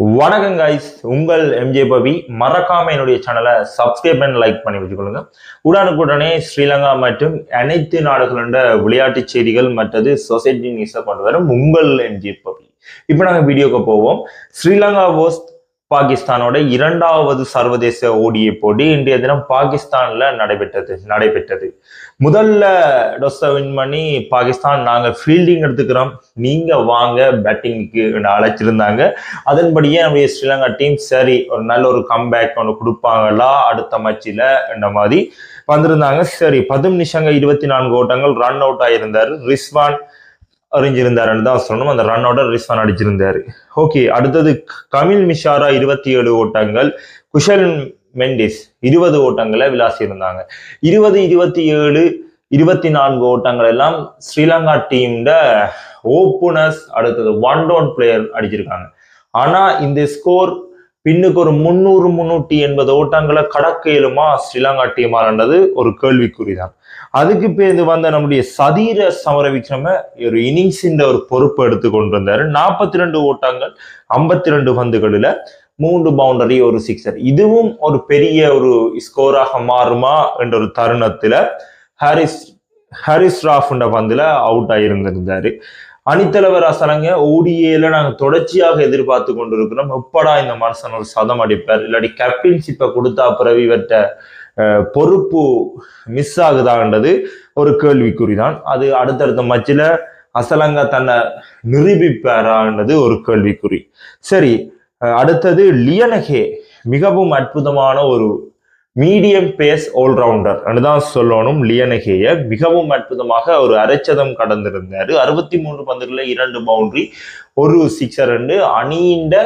வணக்கம் கைஸ் உங்கள் எம்ஜே பவி. மறக்காம என்னுடைய சேனலை சப்ஸ்கிரைப் அண்ட் லைக் பண்ணி வச்சுக்கொள்ளுங்க. உடனுக்குடனே ஸ்ரீலங்கா மற்றும் அனைத்து நாடுகளோட விளையாட்டு செய்திகள் மற்றது சொசைட்டி நியூஸை கொண்டு வரும் உங்கள் எம்ஜே பவி. இப்போ நாங்கள் வீடியோக்கு போவோம். ஸ்ரீலங்கா போஸ் பாகிஸ்தானோட இரண்டாவது சர்வதேச ஓடிய போட்டி இன்றைய தினம் பாகிஸ்தான்ல நடைபெற்றது நடைபெற்றது. முதல்ல டொஸ்ஸை வின் பண்ணி பாகிஸ்தான் நாங்கள் ஃபீல்டிங் எடுத்துக்கிறோம். நீங்க வாங்க பேட்டிங்க்கு அழைச்சிருந்தாங்க. அதன்படியே நம்முடைய ஸ்ரீலங்கா டீம் சரி ஒரு நல்ல ஒரு கம்பேக் ஒன்று கொடுப்பாங்களா? அடுத்த மேட்சில் இந்த மாதிரி வந்திருந்தாங்க. சரி பதும் நிமிஷங்க இருபத்தி நான்கு ஓட்டங்கள் ரன் அவுட் ஆயிருந்தார். ரிஸ்வான் அறிஞ்சிருந்தாருன்னு தான் சொல்லணும். அந்த ரன் அவுட்டர் ரிஸ்வான் அடிச்சிருந்தாரு. ஓகே அடுத்தது கமில் மிஷாரா இருபத்தி ஏழு ஓட்டங்கள் குஷல் மெண்டிஸ் இருபது ஓட்டங்களை விளாசியிருந்தாங்க. இருபது இருபத்தி ஏழு இருபத்தி நான்கு ஓட்டங்கள் எல்லாம் ஸ்ரீலங்கா டீம்ட ஓப்பனர்ஸ் அடுத்தது ஒன் டவுன் பிளேயர் அடிச்சிருக்காங்க. ஆனா இந்த ஸ்கோர் பின்னுக்கு ஒரு முந்நூறு முன்னூற்றி எண்பது ஓட்டங்களை கடக்க இயலுமா ஸ்ரீலங்கா டீமாலன்றது ஒரு கேள்விக்குறிதான். அதுக்கு பேருந்து வந்த நம்முடைய சதீர சமர விக்ரம ஒரு இன்னிங்ஸின் ஒரு பொறுப்பு எடுத்து கொண்டு வந்தார் நாற்பத்தி ரெண்டு ஓட்டங்கள் ஐம்பத்தி ரெண்டு பந்துகளில் மூன்று பவுண்டரி ஒரு சிக்ஸர் இதுவும் ஒரு பெரிய ஒரு ஸ்கோராக மாறுமா என்ற ஒரு தருணத்தில் ஹாரிஸ் ஹாரிஸ் ராஃப்ன்ற பந்தில் அவுட் ஆகியிருந்திருந்தாரு அணித்தலைவர் அசலங்க ஓடிஏல நாங்க தொடர்ச்சியாக எதிர்பார்த்து கொண்டிருக்கிறோம். எப்படா இந்த மனுஷன் ஒரு சதம் அடிப்பார். இல்லாட்டி கேப்டன்ஷிப்பை கொடுத்தா பிறவி இவற்ற பொறுப்பு மிஸ் ஆகுதான்றது ஒரு கேள்விக்குறிதான். அது அடுத்தடுத்த மச்சில அசலங்க தன்னை நிரூபிப்பாரான்றது ஒரு கேள்விக்குறி. சரி அடுத்தது லியனகே மிகவும் அற்புதமான ஒரு மீடியம் பேஸ் ஆல்ரவுண்டர் தான் சொல்லணும் லியனகேய மிகவும் அற்புதமாக ஒரு அரைச்சதம் கடந்திருந்தார். அறுபத்தி மூன்று பந்துகளில் இரண்டு பவுண்டரி ஒரு சிக்ஸர் ரெண்டு அணியின்ற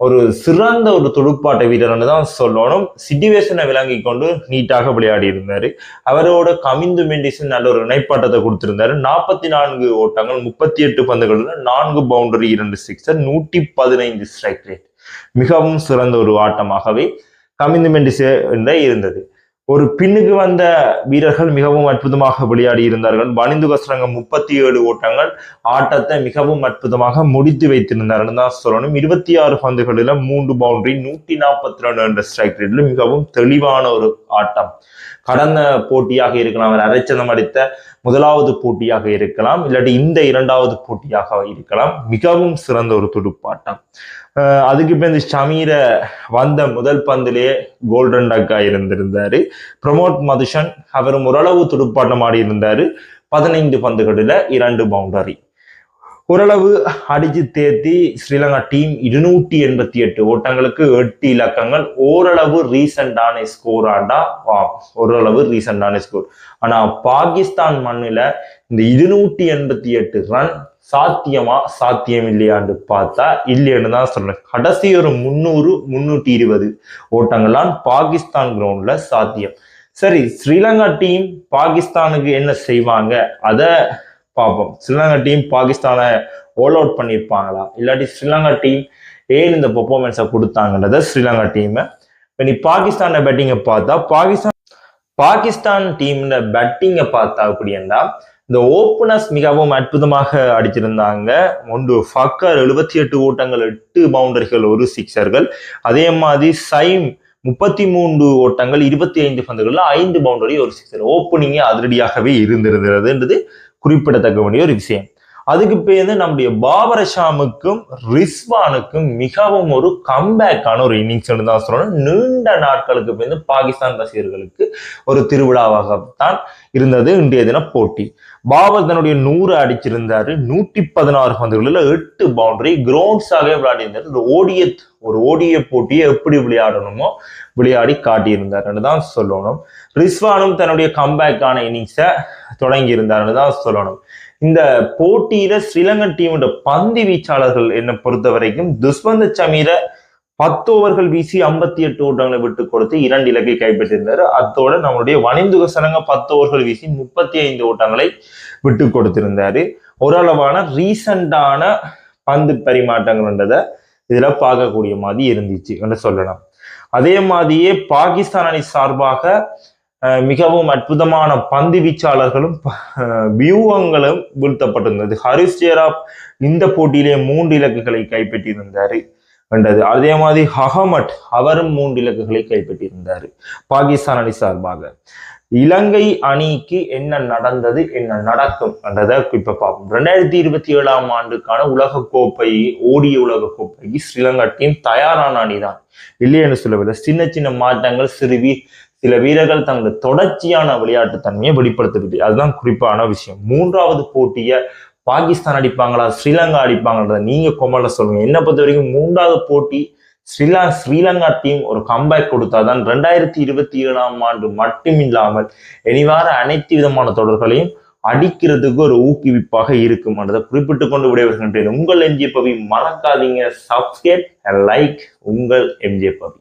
ஒரு சிறந்த ஒரு துடுப்பாட்ட வீரர்னு தான் சொல்லணும் சிட்டிவேஷனை விளங்கி கொண்டு நீட்டாக விளையாடி இருந்தார் அவரோட கமிந்து மெண்டிசன் நல்ல ஒரு இணைப்பாட்டத்தை கொடுத்திருந்தாரு. நாற்பத்தி நான்கு ஓட்டங்கள் முப்பத்தி எட்டு பந்துகளில் நான்கு பவுண்டரி இரண்டு சிக்ஸர் நூற்றி பதினைந்து ஸ்ட்ரைக் ரேட் மிகவும் சிறந்த ஒரு ஆட்டமாகவே கமிந்து மெண்டிஸ் இருந்தது. ஒரு பின்னுக்கு வந்த வீரர்கள் மிகவும் அற்புதமாக விளையாடி இருந்தார்கள். வனிந்து கசரங்கம் முப்பத்தி ஏழு ஓட்டங்கள் ஆட்டத்தை மிகவும் அற்புதமாக முடித்து வைத்திருந்தார்கள் தான் சொல்லணும். இருபத்தி ஆறு பந்துகளில் மூன்று பவுண்டரி நூற்றி நாற்பத்தி ரெண்டு என்ற ஸ்ட்ரைக் ரேட்ல மிகவும் தெளிவான ஒரு ஆட்டம். கடந்த போட்டியாக இருக்கலாம் அவர் அரைச்சதம் அடித்த முதலாவது போட்டியாக இருக்கலாம் இல்லாட்டி இந்த இரண்டாவது போட்டியாக இருக்கலாம். மிகவும் சிறந்த ஒரு துடுப்பாட்டம். அதுக்கு இப்போ இந்த ஷமீர வந்த முதல் பந்திலேயே கோல்டன் டக்கா இருந்திருந்தாரு. பிரமோத் மதுஷன் அவரும் ஓரளவு துடுப்பாட்டம் ஆடி இருந்தாரு பதினைந்து பந்துகளில் இரண்டு பவுண்டரி. ஓரளவு அடிச்சு தேர்த்தி ஸ்ரீலங்கா டீம் இருநூற்றி எண்பத்தி எட்டு ஓட்டங்களுக்கு எட்டு இலக்கங்கள். ஓரளவு ரீசண்டான ஸ்கோர் ஆண்டா வா ஓரளவு ரீசெண்டான ஸ்கோர் ஆனா பாகிஸ்தான் மண்ணில் இந்த இருநூற்றி எண்பத்தி எட்டு ரன் சாத்தியமா சாத்தியம் இல்லையான்னு பார்த்தா இல்லைன்னு தான் சொல்றேன் கடைசி ஒரு முந்நூறு முன்னூற்றி இருபது ஓட்டங்கள்லாம் பாகிஸ்தான் கிரவுண்ட்ல சாத்தியம். சரி ஸ்ரீலங்கா டீம் பாகிஸ்தானுக்கு என்ன செய்வாங்க? அதை பார்ப்போம். ஸ்ரீலங்கா டீம் பாகிஸ்தானை ஓல் அவுட் பண்ணியிருப்பாங்களா? இல்லாட்டி ஸ்ரீலங்கா டீம் ஏன் இந்த பெர்ஃபார்மன்ஸை கொடுத்தாங்கன்றத ஸ்ரீலங்கா டீமை இப்போ நீ பாகிஸ்தான பேட்டிங்கை பார்த்தா பாகிஸ்தான் பாகிஸ்தான் டீம்ல பேட்டிங்கை பார்த்தா அப்படின்னா இந்த ஓப்பனர்ஸ் மிகவும் அற்புதமாக அடிச்சிருந்தாங்க ஒன்று ஃபக்கர் எழுபத்தி எட்டு ஓட்டங்கள் எட்டு பவுண்டரிகள் ஒரு சிக்ஸர்கள் அதே மாதிரி சைம் முப்பத்தி மூன்று ஓட்டங்கள் இருபத்தி ஐந்து பந்துகளில் ஐந்து பவுண்டரி ஒரு சிக்ஸர் ஓப்பனிங்கே அதிரடியாகவே இருந்திருந்ததுன்றது குறிப்பிடத்தக்க வேண்டிய ஒரு விஷயம். அதுக்கு பேருந்து நம்முடைய பாபர் ஷாமுக்கும் ரிஸ்வானுக்கும் மிகவும் ஒரு கம்பேக்கான ஒரு இன்னிங்ஸ் தான் சொல்லணும். நீண்ட நாட்களுக்கு பேருந்து பாகிஸ்தான் ரசிகர்களுக்கு ஒரு திருவிழாவாகத்தான் இருந்தது இன்றைய தின போட்டி. பாபர் தன்னுடைய நூறு அடிச்சிருந்தாரு. நூற்றி பதினாறு பந்துகளில் எட்டு பவுண்டரி கிரவுண்ட்ஸாகவே விளையாடியிருந்தாரு. ஓடிய ஒரு ஓடிய போட்டியை எப்படி விளையாடணுமோ விளையாடி காட்டியிருந்தாருன்னு தான் சொல்லணும். ரிஸ்வானும் தன்னுடைய கம்பேக்கான இன்னிங்ஸை தொடங்கி இருந்தாருன்னு தான் சொல்லணும். இந்த போட்டியில ஸ்ரீலங்கன் டீமோட பந்து வீச்சாளர்கள் என்னை பொறுத்த வரைக்கும் துஷ்வந்த சமீர பத்து ஓவர்கள் வீசி ஐம்பத்தி எட்டு ஓட்டங்களை விட்டு கொடுத்து இரண்டு இலக்கை கைப்பற்றியிருந்தாரு. அத்தோட நம்மளுடைய வணிந்துக சனங்க பத்து ஓவர்கள் வீசி முப்பத்தி ஐந்து ஓட்டங்களை விட்டு கொடுத்திருந்தாரு. ஓரளவான ரீசண்டான பந்து பரிமாற்றங்கள்ன்றதை இதுல பார்க்கக்கூடிய மாதிரி இருந்துச்சு என்று சொல்லலாம். அதே மாதிரியே பாகிஸ்தான் அணி சார்பாக மிகவும் அற்புதமான பந்து வீச்சாளர்களும் வியூகங்களும் வீழ்த்தப்பட்டிருந்தது. ஹரிஸ் ஜெயராப் இந்த போட்டியிலே மூன்று இலக்குகளை கைப்பற்றியிருந்தார். வென்றது. அதே மாதிரி ஹஹமட் அவரும் மூன்று இலக்குகளை கைப்பற்றியிருந்தார். பாகிஸ்தான் அணி சார்பாக. இலங்கை அணிக்கு என்ன நடந்தது என்ன நடக்கும் என்றதை இப்ப பார்ப்போம். ரெண்டாயிரத்தி இருபத்தி ஏழாம் ஆண்டுக்கான உலக கோப்பை ஓடிய உலக கோப்பைக்கு ஸ்ரீலங்கா டீம் தயாரான அணிதான். இல்லையென்னு சொல்லவில்லை. சின்ன சின்ன மாற்றங்கள் சிறுவி சில வீரர்கள் தங்களது தொடர்ச்சியான விளையாட்டு தன்மையை வெளிப்படுத்தவில்லை. அதுதான் குறிப்பான விஷயம். மூன்றாவது போட்டியை பாகிஸ்தான் அடிப்பாங்களா ஸ்ரீலங்கா அடிப்பாங்கன்றத நீங்க கொமல சொல்லுங்க. என்ன பொறுத்த வரைக்கும் மூன்றாவது போட்டி ஸ்ரீலா ஸ்ரீலங்கா டீம் ஒரு கம்பேக் கொடுத்தாதான் ரெண்டாயிரத்தி இருபத்தி ஏழாம் ஆண்டு மட்டுமில்லாமல் இனிவார அனைத்து விதமான தொடர்களையும் அடிக்கிறதுக்கு ஒரு ஊக்குவிப்பாக இருக்கும் என்றதை குறிப்பிட்டு கொண்டு விடைபெறுகின்றேன். உங்கள் எம்ஜே பவி மறக்காதீங்க. சப்ஸ்கிரைப் லைக் உங்கள் எம்ஜே பவி.